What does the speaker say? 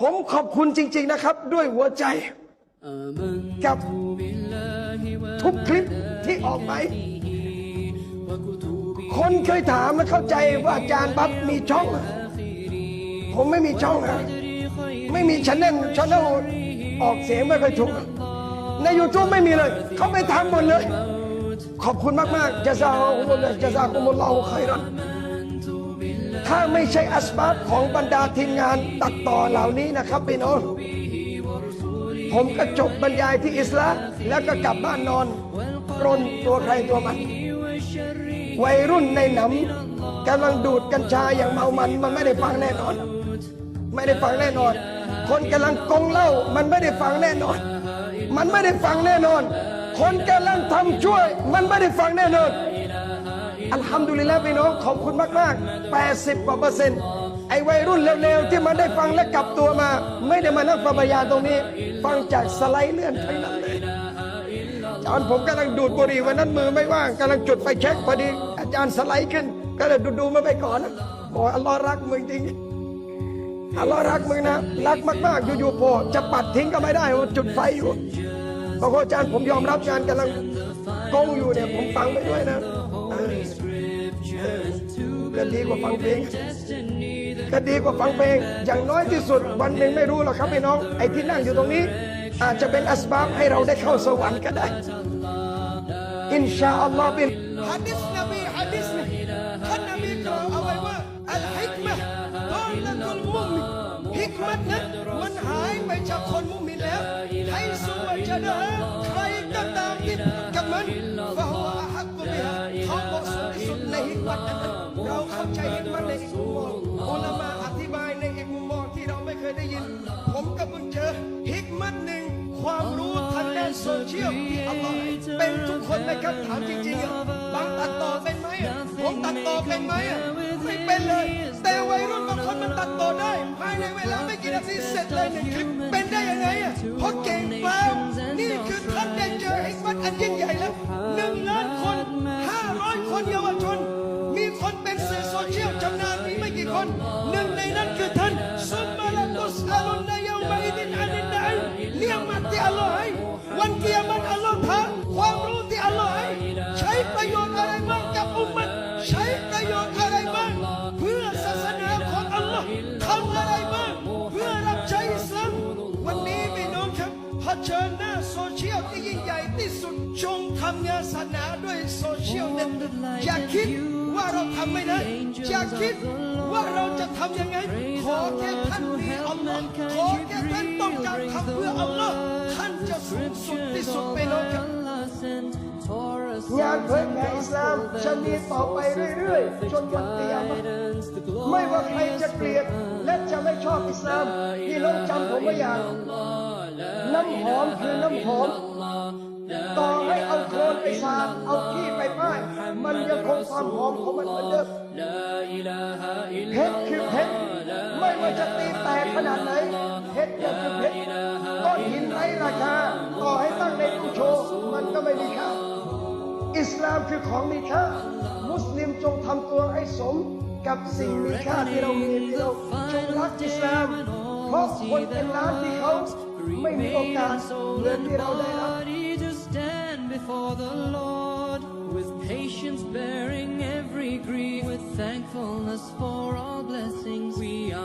ผมขอบคุณจริง ๆนะครับ ด้วยหัวใจ กับทุกคลิปที่ออกไปคนเคยถามและเข้าใจว่าอาจารย์บับมีช่อง ผมไม่มีช่องอะไม่มีชันแนลชันแนลออกเสียงไม่ค่อยถูกใน YouTube ไม่มีเลย เขาไปทำหมดเลย ขอบคุณมากๆจะซาอุมุลจะซาอุมุลลอฮุไครัน ถ้าไม่ใช่อัสบับของบรรดาทีมงานตัดต่อเหล่านี้นะครับพี่น้องผมก็จบบรรยายที่อิสลามแล้วก็กลับบ้านนอนกรนตัวใครตัวมัน วัยรุ่นในหนำกำลังดูดกัญชาอย่างเมามันมันไม่ได้ฟังแน่นอน ไม่ได้ฟังแน่นอน คนกำลังกงเหล้ามันไม่ได้ฟังแน่นอน มันไม่ได้ฟังแน่นอน คนกำลังทำช่วย มันไม่ได้ฟังแน่นอน อัลฮัมดุลิลละพี่น้องขอบคุณมากๆ 80กว่าเปอร์เซ็นต์ไอ้วัยรุ่นเร็วๆ ที่มันได้ฟังและกลับตัวมา ไม่ได้มานั่งฟังบรรยายตรงนี้ ฟังจากสไลด์เลื่อนทั้งนั้นเลยอาจารย์ผมกำลังดูดบุหรี่วันนั้นมือไม่ว่างกำลังจุดไฟแช็กพอดี อาจารย์สไลด์ขึ้น ก็เลยดูๆมาไปก่อนนะบอกอัลลอฮ์รักมึงจริงอัลลอฮ์รักมึงนะ รักมากๆ อยู่ๆโผล่จะปัดทิ้งก็ไม่ได้ว่าจุดไฟอยู่บอกว่าอาจารย์ผมยอมรับอาจารย์กำลังกงอยู่เนี่ยผมฟังไปด้วยนะ ก็ดีกว่าฟังเพลงก็ดีกว่าฟังเพลง อย่างน้อยที่สุดวันหนึ่งไม่รู้หรอกครับพี่น้อง ไอ้ที่นั่งอยู่ตรงนี้ อาจจะเป็นอัสบาบให้เราได้เข้าสวรรค์ก็ได้ อินชาอัลลอฮ์บินฮะดิษนบีฮะดิษนี่ท่านนบีกล่าวเอาไว้ว่าอัลฮิกมะตอนละตุลมุมินฮิกมัตนั้นมันหายไปจากคนมุมินแล้วให้สุวจะดาใครก็ตามที่กับมันฟะฮุ อะฮักกุบิฮะเขาเหมาะสมที่สุดในฮิกมัตนั้นเราเข้าใจฮิกมัตในอีกมุมมองอุลามะอธิบายในอีกมุมมองที่เราไม่เคยได้ยิน ผมก็เพิ่งเจอฮิกมัตหนึ่งความรู้ทางด้านโซเชียลที่อัลลอฮ์เป็นทุกคนนะครับถามจริงๆบางตัดต่อเป็นไหมผมตัดต่อเป็นไหมอะไม่เป็นเลย แต่วัยรุ่นบางคนมันตัดต่อได้ภายในเวลาไม่กี่นาทีเสร็จเลยหนึ่งคลิปเป็นได้ยังไงอะเพราะเก่งเปล่านี่คือท่านได้เจอฮิกมัตอันยิ่ง หนึ่งในนั้นคือท่านซุมมาลาตุสอาลุนนายามาอิดินอานินไดเนียมัตที่อัลลอฮ์ให้วันเกียรมันอัลลอฮ์ท้าความรู้ที่อัลลอฮ์ให้ใช้ประโยชน์อะไรบ้างกับอุมมัตใช้ประโยชน์อะไรบ้างเพื่อศาสนาของอัลลอฮ์ทำอะไรบ้างเพื่อรับใช้อิสลามวันนี้พี่น้องครับเผชิญหน้าโซเชียลที่ยิ่งใหญ่ที่สุดจงทำงานศาสนาด้วยโซเชียลเน็ตอย่าคิดว่าเราทำไม่ได้อย่าคิด ว่าเราจะทำยังไง ขอแค่ท่านมีอัลลอฮ์ขอแค่ท่านต้องการทำเพื่ออัลลอฮ์ท่านจะสูงสุดที่สุดไปน้องครับงานเผยแผ่อิสลามจะมีต่อไปเรื่อยๆ จนวันเตียมไม่ว่าใครจะเกลียดและจะไม่ชอบอิสลามพี่น้องจำผมไว้อย่างน้ำหอมคือน้ำหอม ต่อให้เอาโคลนไปสาดเอาขี้ มันยังคงความหอมของมันเหมือนเดิมเพชรคือเพชรไม่ว่าจะตีแตกขนาดไหนเพชรยังคือเพชรก้อนหินไร้ราคาต่อให้ตั้งในตู้โชว์มันก็ไม่มีค่าอิสลามคือของมีค่ามุสลิมจงทำตัวให้สมกับสิ่งมีค่าที่เรามีที่เราจงรักอิสลามเพราะคนเป็นล้านที่เขาไม่มีโอกาสเหมือนที่เราได้รับ bearing every grief, with thankfulness for all blessings. We are